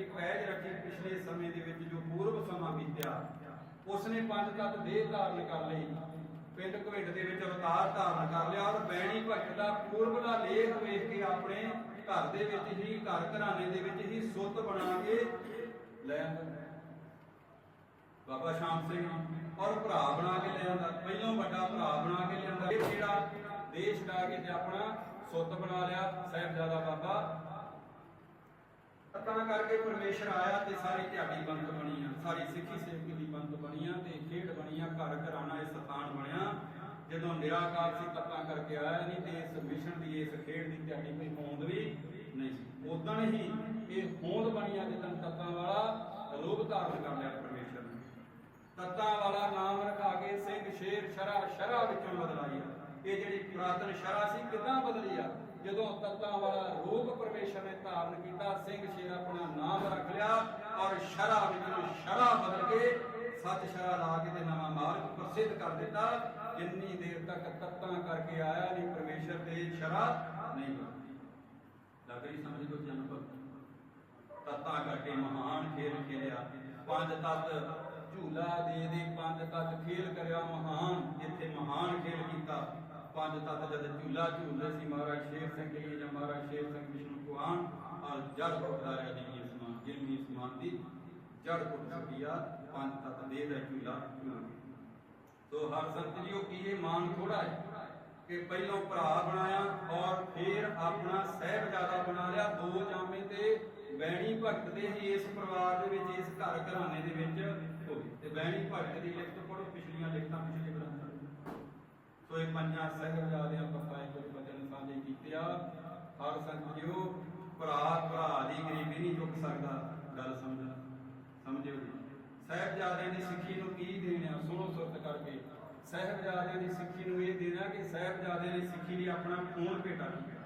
ਦੀ ਪੈਜ ਰੱਖੀ ਪਿਛਲੇ ਸਮੇਂ ਦੇ ਵਿੱਚ ਜੋ ਪੂਰਵ ਸਮਾਂ ਬੀਤਿਆ, ਉਸਨੇ ਪੰਜ ਤੱਤ ਦੇਹ ਧਾਰਨ ਕਰ ਲਈ। ਪਿੰਡ ਘਵਿੰਡ ਦੇ ਵਿੱਚ ਅਵਤਾਰ ਧਾਰਨ ਕਰ ਲਿਆ ਔਰ ਬੈਣੀ ਭਗਤ ਦਾ ਪੂਰਬ ਦਾ ਲੇਖ ਵੇਖ ਕੇ ਆਪਣੇ ਘਰ ਦੇ ਵਿੱਚ ਹੀ, ਘਰ ਘਰਾਣੇ ਦੇ ਵਿੱਚ ਹੀ ਸੁੱਤ ਬਣਾ ਕੇ ਲੈ ਆਂਦਾ ਬਾਬਾ ਸ਼ਾਮ ਸਿੰਘ ਔਰ ਭਰਾ ਬਣਾ ਕੇ ਲਿਆਂਦਾ ਪਹਿਲੋਂ ਵੱਡਾ ਭਰਾ ਬਣਾ ਕੇ ਲਿਆਂਦਾ। ਇਹ ਜਿਹੜਾ ਦੇਸ਼ ਦਾ ਕੇ ਆਪਣਾ ਸੁੱਤ ਬਣਾ ਲਿਆ, ਸਾਹਿਬਜ਼ਾਦਾ ਬਾਬਾ ਤਾਂ ਕਰਕੇ ਪਰਮੇਸ਼ਰ ਆਇਆ ਤੇ ਸਾਰੀ ਦਿਹਾੜੀ ਬੰਦ ਬਣੀ ਆ। ਸਾਰੀ ਸਿੱਖੀ ਸੇਵਕੀ ਦੀ ਬੰਦ ਬਣੀ ਆ ਤੇ ਖੇਡ ਬਣੀ ਆ, ਘਰ ਘਰਾਣਾ ਇਹ ਸਥਾਨ ਬਣਿਆ। ਜਦੋਂ ਨਿਰਾਕਾਰ ਸੀ ਤੱਤਾਂ ਕਰਕੇ ਆਇਆ ਨਹੀਂ ਤੇ ਇਸ ਮਿਸ਼ਨ ਦੀ, ਇਸ ਖੇਡ ਦੀ ਦਿਹਾੜੀ ਕੋਈ ਹੋਂਦ ਵੀ ਨਹੀਂ ਸੀ। ਉਦੋਂ ਹੀ ਇਹ ਹੋਂਦ ਬਣੀ ਆ ਜਦੋਂ ਤੱਤਾਂ ਵਾਲਾ ਰੂਪ ਧਾਰਨ ਕਰ ਲਿਆ ਪਰਮੇਸ਼ਰ ਨੇ। ਤੱਤਾਂ ਵਾਲਾ ਨਾਮ ਰਖਾ ਕੇ ਸਿੰਘ ਸ਼ੇਰ ਸ਼ਰਾ ਸ਼ਰਾ ਵਿੱਚੋਂ ਬਦਲਾਈ ਆ। ਇਹ ਜਿਹੜੀ ਪੁਰਾਤਨ ਸ਼ਰਾ ਸੀ ਕਿਦਾਂ ਬਦਲੀ ਆ? ਜਦੋਂ ਤੱਤਾਂ ਵਾਲਾ ਰੂਪ ਪਰਮੇਸ਼ਰ ਨੇ ਧਾਰਨ ਕੀਤਾ, ਸਿੰਘ ਸ਼ੇਰ ਆਪਣਾ ਨਾਮ ਰੱਖ ਲਿਆ ਔਰ ਸ਼ਰਾ ਵਿੱਚੋਂ ਸ਼ਰਾ ਬਦਲ ਕੇ ਸੱਚ ਸ਼ਰਾ ਲਾ ਕੇ ਤੇ ਨਵਾਂ ਮਾਰਗ ਪ੍ਰਸਿੱਧ ਕਰ ਦਿੱਤਾ, ਜਿੰਨੀ ਦੇਰ ਤੱਕ ਤੱਤਾਂ ਕਰਕੇ ਆਇਆ ਨਹੀਂ, ਪਰਮੇਸ਼ਰ ਤੇ ਸ਼ਰਾ ਨਹੀਂ ਬਦਲੀ ਲੱਗ ਰਹੀ ਸਮਝ ਕੋ ਜਨ ਤੱਤਾਂ ਕਰਕੇ ਮਹਾਨ ਖੇਲ ਖੇਲਿਆ। ਪੰਜ ਤੱਤ ਝੂਲਾ ਦੇ ਦੇ, ਪੰਜ ਤੱਤ ਖੇਲ ਕਰਿਆ ਮਹਾਨ ਇੱਥੇ ਮਹਾਨ ਖੇਲ ਕੀਤਾ। ਪੰਜ ਤੱਤ ਜਦ ਝੂਲਾ ਝੂਲਦੇ ਸੀ ਮਹਾਰਾਜ ਸ਼ੇਰ ਸਿੰਘ ਜੀ, ਜਾਂ ਮਹਾਰਾਜ ਸ਼ੇਰ ਸਿੰਘ ਵਿਸ਼ਨੂੰ ਕੁਆਨ ਔਰ ਜੜ ਕੁੱਟਦਾ ਰਿਹਾ ਜੀ ਜਿਲਮੀ ਸਮਾਨ ਦੀ ਜੜ ਕੁੱਟ ਸਕੀਆ ਪੰਜ ਤੱਤ ਦੇ ਦਾ ਝੂਲਾ ਝੂਲ ਤੋ ਹਰ ਸੰਤ ਜੀ ਕੀ ਇਹ ਮਾਨ ਥੋੜਾ ਹੈ ਕਿ ਪਹਿਲੋਂ ਭਰਾ ਬਣਾਇਆ ਔਰ ਫਿਰ ਆਪਣਾ ਸਹਿਬਜ਼ਾਦਾ ਬਣਾ ਲਿਆ, ਦੋ ਜਾਮੇ ਤੇ ਬੈਣੀ ਭਗਤ ਦੇ ਹੀ ਇਸ ਪਰਿਵਾਰ ਦੇ ਵਿੱਚ, ਇਸ ਘਰ ਘਰਾਣੇ ਦੇ ਵਿੱਚ ਹੋਏ ਤੇ ਬੈਣੀ ਭਗਤ ਦੀ ਲਿਖਤ ਪੜੋ ਪਿਛਲੀਆਂ ਲਿਖਤਾਂ ਪਿਛਲੇ ਗ੍ਰੰਥਾਂ ਦੀਆਂ। ਸੋ ਇਹ ਪੰਜਾਂ ਸਹਿਬਜ਼ਾਦਿਆਂ ਪਰਪਾਏ ਕੁਝ ਬਚਨ ਸਾਂਝੇ ਕੀਤੇ ਆ ਹਰ ਸੰਤ ਭਰਾ ਭਰਾ ਦੀ ਗਰੀਬੀ ਨਹੀਂ ਚੁੱਕ ਸਕਦਾ, ਗੱਲ ਸਮਝਣਾ ਸਮਝਿਓ ਸਹਿਬਜ਼ਾਦਿਆਂ ਦੀ ਸਿੱਖੀ ਨੂੰ ਕੀ ਦੇਣਾ ਸੁਣੋ ਸੁਰਤ ਕਰਕੇ। ਸਹਿਬਜ਼ਾਦਿਆਂ ਦੀ ਸਿੱਖੀ ਨੂੰ ਇਹ ਦੇਣਾ ਕਿ ਸਹਿਬਜ਼ਾਦਿਆਂ ਨੇ ਸਿੱਖੀ ਲਈ ਆਪਣਾ ਖੂਨ ਭੇਟਾ ਕੀਤਾ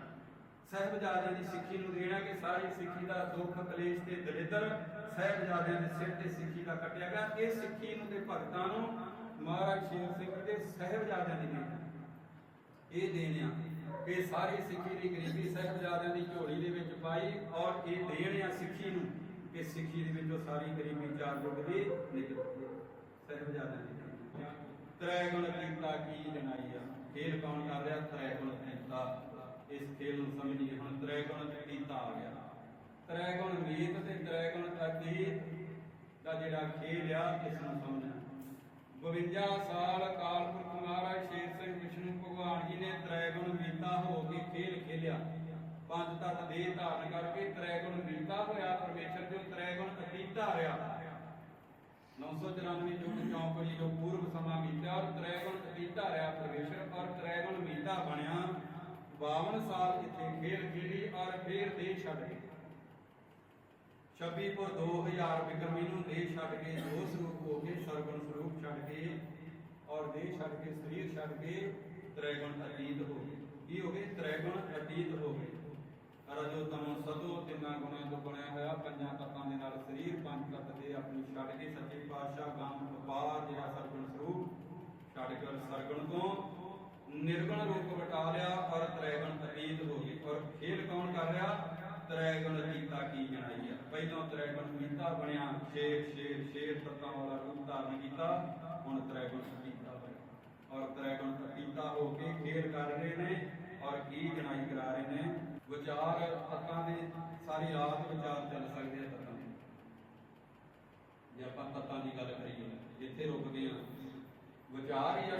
ਸਹਿਬਜ਼ਾਦਿਆਂ ਦੀ ਸਿੱਖੀ ਨੂੰ ਦੇਣਾ ਕਿ ਸਾਰੀ ਸਿੱਖੀ ਦਾ ਦੁੱਖ, ਕਲੇਸ਼ ਤੇ ਦਲਿੱਦਰ ਸਹਿਬਜ਼ਾਦਿਆਂ ਦੇ ਸਿਰ ਤੇ ਸਿੱਖੀ ਦਾ ਕੱਟਿਆ ਗਿਆ। ਇਹ ਸਿੱਖੀ ਨੂੰ ਤੇ ਭਗਤਾਂ ਨੂੰ ਮਹਾਰਾਜ ਸ਼ੇਰ ਸਿੰਘ ਦੇ ਸਹਿਬਜ਼ਾਦਿਆਂ ਦੀ ਦੇਣ ਇਹ ਦੇਣ ਆ ਕਿ ਸਾਰੀ ਸਿੱਖੀ ਦੀ ਗਰੀਬੀ ਸਹਿਬਜ਼ਾਦਿਆਂ ਦੀ ਝੋਲੀ ਦੇ ਵਿੱਚ ਪਾਈ ਔਰ ਇਹ ਦੇਣ ਆ ਸਿੱਖੀ ਨੂੰ ਕਿ ਸਿੱਖੀ ਦੇ ਵਿੱਚੋਂ ਸਾਰੀ ਗਰੀਬੀ ਚਾਰ ਗੁੱਟ ਦੀ ਨਿਕਲ ਸਹਿਬਜ਼ਾਦਿਆਂ ਦੀ ਤ੍ਰੈ ਗੁਣ ਕੀਤਾ ਕੀ ਜਨਾਈ ਆ? ਖੇਲ ਕੌਣ ਕਰ ਰਿਹਾ? ਤ੍ਰੈ ਗੁਣ ਕੀਤਾ ਇਸ ਖੇਲ ਨੂੰ ਸਮਝੀਏ ਹੁਣ ਤ੍ਰੈ ਗੁਣ ਕੀਤਾ ਆ ਗਿਆ। ਤ੍ਰੈ ਗੁਣ ਮੀਤ ਤੇ ਤ੍ਰੈ ਗੁਣ ਤਕੀਤ ਦਾ ਜਿਹੜਾ ਖੇਲ ਆ, ਇਸ ਨੂੰ ਸਮਝਣਾ। 52 ਸਾਲ ਕਾਲਪੁਰਖ ਮਹਾਰਾਜ ਸ਼ੇਰ ਸਿੰਘ ਪੰਜ ਤੱਤ ਦੇ ਧਾਰਨ ਕਰਕੇ ਤ੍ਰੈ ਗੁਣ ਹੋਇਆ, ਪਰਮੇਸ਼ਰ ਜੋ ਤ੍ਰੈ ਗੁਣ ਅਤੀਤਾ 994 ਜੁਗ ਚੌਂਕੜੀ ਜੋ ਪੂਰਵ ਸਮਾਂ ਬੀਤਿਆ ਔਰ ਤ੍ਰੈਗੁਣ ਅਤੀਤਾ ਰਿਹਾ ਪਰਮੇਸ਼ਰ ਔਰ ਤ੍ਰੈਗੁਣ ਮੀਤਾ ਬਣਿਆ। 52 ਸਾਲ ਇੱਥੇ ਖੇਲ ਖੇਲੀ ਔਰ ਫੇਰ ਦੇਹ ਛੱਡ ਗਏ। 26ਪੁਰ 2000 ਬਿਕਰਮੀ ਨੂੰ ਦੇਹ ਛੱਡ ਕੇ ਦੋ ਸਰੂਪ ਹੋ ਕੇ ਸਰਗੁਣ ਸਰੂਪ ਛੱਡ ਕੇ ਔਰ ਦੇਹ ਛੱਡ ਕੇ ਸਰੀਰ ਛੱਡ ਕੇ ਤ੍ਰੈਗੁਣ ਅਤੀਤ ਹੋ ਗਏ। ਕੀ ਹੋ ਗਏ? ਤ੍ਰੈਗੁਣ ਅਤੀਤ ਹੋ ਗਏ। ਰਜੋ ਤਮੋ ਸਦੋ ਤਿੰਨਾਂ ਗੁਣਾਂ ਤੋਂ ਬਣਿਆ ਹੋਇਆ, ਪੰਜਾਂ ਤੱਤਾਂ ਦੇ ਨਾਲ ਸਰੀਰ, ਪੰਜ ਤੱਤ ਦੇ ਆਪਣੀ ਛੱਡ ਕੇ ਸੱਚੇ ਪਾਤਸ਼ਾਹ ਗਾਮ ਵਪਾਰ ਜਿਹੜਾ ਸਰਗੁਣ ਸਰੂਪ ਛੱਡ ਕੇ ਸਰਗੁਣ ਤੋਂ ਨਿਰਗੁਣ ਰੂਪ ਵਟਾ ਲਿਆ ਔਰ ਤ੍ਰੈਗੁਣ ਅਤੀਤ ਹੋ ਗਏ। ਔਰ ਖੇਲ ਕੌਣ ਕਰ ਰਿਹਾ? ਤ੍ਰੈਗੁਣ ਕੀਤਾ ਕੀ ਜਣਾਈ ਪਹਿਲਾਂ ਤ੍ਰੈਗੁਣ ਮੀਤਾ ਬਣਿਆ ਸ਼ੇਰ ਸ਼ੇਰ ਸ਼ੇਰ ਤੱਤਾਂ ਵਾਲਾ ਰੂਪ ਧਾਰਨ ਕੀਤਾ, ਹੁਣ ਤ੍ਰੈਗੁਣ ਕੀਤਾ ਬਣਿਆ। ਔਰ ਤ੍ਰੈਗੁਣ ਅਤੀਤਾ ਹੋ ਕੇ ਖੇਲ ਕਰ ਰਹੇ ਨੇ ਔਰ ਕੀ ਜਣਾਈ ਕਰਾ ਰਹੇ ਨੇ? ਵਿਚਾਰ ਤੱਤਾਂ ਦੇ ਸਾਰੀ ਰਾਤ ਵਿਚਾਰ ਚੱਲ ਸਕਦੇ ਆ ਤੱਤਾਂ ਜੇ ਆਪਾਂ ਤੱਤਾਂ ਦੀ ਗੱਲ ਕਰੀਏ, ਜਿੱਥੇ ਰੁਕਦੇ ਆ। ਵਿਚਾਰ ਹੀ ਆ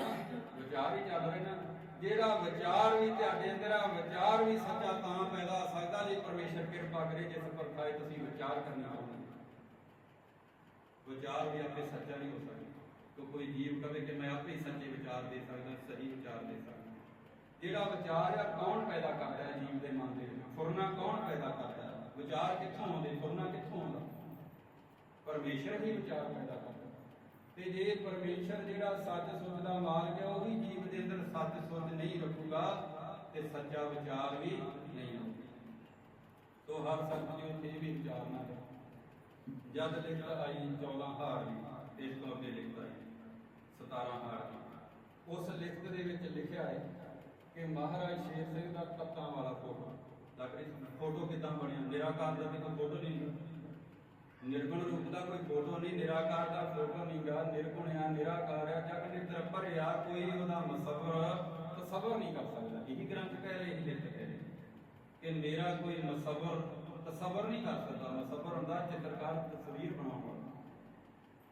ਵਿਚਾਰ ਹੀ ਚੱਲ ਰਹੇ ਨਾ। ਜਿਹੜਾ ਵਿਚਾਰ ਵੀ ਤੁਹਾਡੇ ਅੰਦਰ ਆ ਵਿਚਾਰ ਵੀ ਸੱਚਾ ਤਾਂ ਪੈਦਾ ਹੋ ਸਕਦਾ ਜੇ ਪਰਮੇਸ਼ਰ ਕਿਰਪਾ ਕਰੇ, ਜਿਸ ਪਰਖਾਏ ਤੁਸੀਂ ਵਿਚਾਰ ਕਰਨਾ ਚਾਹੁੰਦੇ ਵਿਚਾਰ ਵੀ ਆਪੇ ਸੱਚਾ ਨਹੀਂ ਹੋ ਸਕਦਾ। ਕਿ ਕੋਈ ਜੀਵ ਕਵੇ ਕਿ ਮੈਂ ਆਪੇ ਹੀ ਸੱਚੇ ਵਿਚਾਰ ਦੇ ਸਕਦਾ, ਸਹੀ ਵਿਚਾਰ ਦੇ ਸਕਦਾ। ਜਿਹੜਾ ਵਿਚਾਰ ਆ, ਕੌਣ ਪੈਦਾ ਕਰਦਾ ਹੈ ਜੀਵ ਦੇ ਮਨ ਦੇ ਫੁਰਨਾ ਕੌਣ ਪੈਦਾ ਕਰਦਾ? ਹੈ ਵਿਚਾਰ ਕਿੱਥੋਂ ਆਉਂਦੇ? ਫੁਰਨਾ ਕਿੱਥੋਂ ਆਉਂਦਾ? ਪਰਮੇਸ਼ਰ ਹੀ ਵਿਚਾਰ ਪੈਦਾ ਕਰਦਾ। ਤੇ ਜੇ ਪਰਮੇਸ਼ਰ ਜਿਹੜਾ ਸੱਚ ਸੁੱਧ ਦਾ ਮਾਲਕ ਹੈ, ਉਹ ਜੀਵ ਦੇ ਅੰਦਰ ਸੱਚ ਸੁੱਧ ਨਹੀਂ ਰੱਖੂਗਾ ਤੇ ਸੱਚਾ ਵਿਚਾਰ ਵੀ ਨਹੀਂ ਆਉਂਦਾ ਤੋ ਹਰ ਸੰਤ ਜੀ ਵੀ ਵਿਚਾਰ ਨਾ ਜਦ ਲਿਖਤ ਆਈ 14 ਹਾਰ ਦੀ ਇਸ ਤੋਂ ਅੱਗੇ ਲਿਖਤ ਆਈ 17 ਹਾਰ ਦੀ ਉਸ ਲਿਖਤ ਦੇ ਵਿੱਚ ਲਿਖਿਆ ਹੈ ਕਿ ਮਹਾਰਾਜ ਸ਼ੇਰ ਸਿੰਘ ਦਾ ਤੱਤਾਂ ਵਾਲਾ ਫੋਟੋ ਲੱਗ ਰਹੀ ਸੀ ਫੋਟੋ ਕਿਦਾਂ ਬਣਿਆ ਨਿਰਾਕਾਰ ਦਾ ਤੇ ਕੋਈ ਫੋਟੋ ਨਹੀਂ ਨਹੀਂ ਨਿਰਾਕਾਰ ਦਾ ਫੋਟੋ ਨਹੀਂ ਗਾ ਨਿਰਗੁਣ ਆ, ਨਿਰਾਕਾਰ ਆ, ਜਗ ਨਿਤਰ ਭਰਿਆ, ਕੋਈ ਉਹਦਾ ਮਸਵਰ ਤਸਵਰ ਨਹੀਂ ਕਰ ਸਕਦਾ। ਇਹੀ ਗ੍ਰੰਥ ਕਹਿ ਰਹੇ ਇਹੀ ਲਿਖ ਕਹਿ ਰਹੇ। ਕਿ ਮੇਰਾ ਕੋਈ ਮਸਵਰ ਤਸਵਰ ਨਹੀਂ ਕਰ ਸਕਦਾ। ਮਸਵਰ ਹੁੰਦਾ ਚਿੱਤਰਕਾਰ ਤਸਵੀਰ ਬਣਾਉਣ ਵਾਲਾ।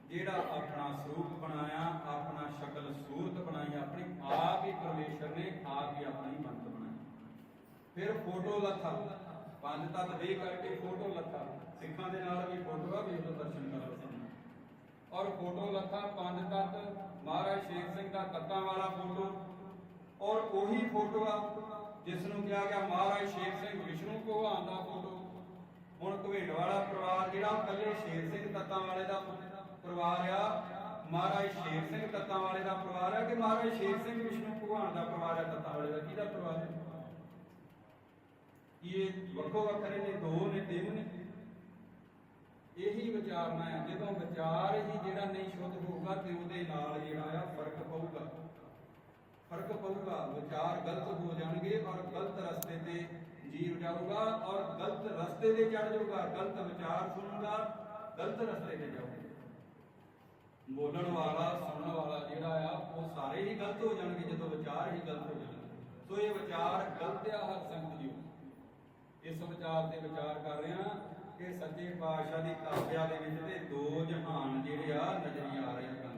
ਜਿਹੜਾ ਆਪਣਾ ਸਰੂਪ ਬਣਾਇਆ, ਆਪਣਾ ਸ਼ਕਲ ਸੂਰਤ ਬਣਾਈ, ਆਪਣੀ ਆਪ ਹੀ ਪਰਮੇਸ਼ਰ ਨੇ ਆਪ ਹੀ ਆਪਣੀ ਮੰਤ ਬਣਾਈ ਫਿਰ ਫੋਟੋ ਲੱਥਾ ਪੰਜ ਤੱਤ ਦੇ ਕਰਕੇ ਫੋਟੋ ਲੱਥਾ ਸਿੱਖਾਂ ਦੇ ਨਾਲ ਵੀ ਫੋਟੋ ਆ, ਵੀ ਉਹ ਦਰਸ਼ਨ ਕਰੋ ਔਰ ਫੋਟੋ ਲੱਥਾ ਪੰਜ ਤੱਤ, ਮਹਾਰਾਜ ਸ਼ੇਰ ਸਿੰਘ ਦਾ ਤੱਤਾਂ ਵਾਲਾ ਫੋਟੋ, ਔਰ ਉਹੀ ਫੋਟੋ ਆ ਜਿਸ ਨੂੰ ਕਿਹਾ ਗਿਆ ਮਹਾਰਾਜ ਸ਼ੇਰ ਸਿੰਘ ਵਿਸ਼ਨੂੰ ਭਗਵਾਨ ਦਾ ਫੋਟੋ। ਹੁਣ ਘਵੇੜ ਵਾਲਾ ਪਰਿਵਾਰ, ਜਿਹੜਾ ਕੱਲੇ ਸ਼ੇਰ ਸਿੰਘ ਤੱਤਾਂ ਵਾਲੇ ਦਾ ਪਰਿਵਾਰ ਆ, ਮਹਾਰਾਜ ਸ਼ੇਰ ਸਿੰਘ ਤੱਤਾਂ ਵਾਲੇ ਦਾ ਪਰਿਵਾਰ ਆ ਕਿ ਮਹਾਰਾਜ ਸ਼ੇਰ ਸਿੰਘ ਵਿਸ਼ਨੂੰ ਭਗਵਾਨ ਦਾ ਪਰਿਵਾਰ ਆ ਤੱਤਾਂ ਵਾਲੇ ਦਾ? ਕਿਹਦਾ ਪਰਿਵਾਰ ਹੈ ਇਹ ਵੱਖੋ ਵੱਖਰੇ ਨੇ ਦੋ ਨੇ, ਤਿੰਨ ਨੇ। ਇਹੀ ਵਿਚਾਰਨਾ ਹੈ ਜਦੋਂ ਵਿਚਾਰ ਹੀ ਜਿਹੜਾ ਨਹੀਂ ਸ਼ੁੱਧ ਹੋਊਗਾ ਤੇ ਉਹਦੇ ਨਾਲ ਜਿਹੜਾ ਆ ਫ਼ਰਕ ਪਊਗਾ। ਫ਼ਰਕ ਪਊਗਾ, ਵਿਚਾਰ ਗਲਤ ਹੋ ਜਾਣਗੇ ਔਰ ਗਲਤ ਰਸਤੇ ਤੇ ਜੀਵ ਜਾਊਗਾ ਔਰ ਗਲਤ ਰਸਤੇ ਤੇ ਚੜ ਜਾਊਗਾ, ਗਲਤ ਵਿਚਾਰ ਸੁਣੂਗਾ, ਗਲਤ ਰਸਤੇ ਤੇ ਜਾਊਗਾ। ਬੋਲਣ ਵਾਲਾ, ਸੁਣਨ ਵਾਲਾ ਜਿਹੜਾ ਆ, ਉਹ ਸਾਰੇ ਹੀ ਗਲਤ ਹੋ ਜਾਣਗੇ ਜਦੋਂ ਵਿਚਾਰ ਹੀ ਗਲਤ ਹੋ ਜਾਣਗੇ। ਸੋ ਇਹ ਵਿਚਾਰ ਗਲਤ ਆ ਹਰ ਸੰਗਤ ਜੀ ਇਸ ਵਿਚਾਰ ਤੇ ਵਿਚਾਰ ਕਰ ਰਹੇ ਹਾਂ ਕਿ ਸੱਚੇ ਪਾਤਸ਼ਾਹ ਦੀ ਕਾਵਿਆ ਦੇ ਵਿੱਚ ਤੇ ਦੋ ਜਹਾਨ ਜਿਹੜੇ ਆ ਨਜ਼ਰੀ ਆ ਰਹੇ ਆ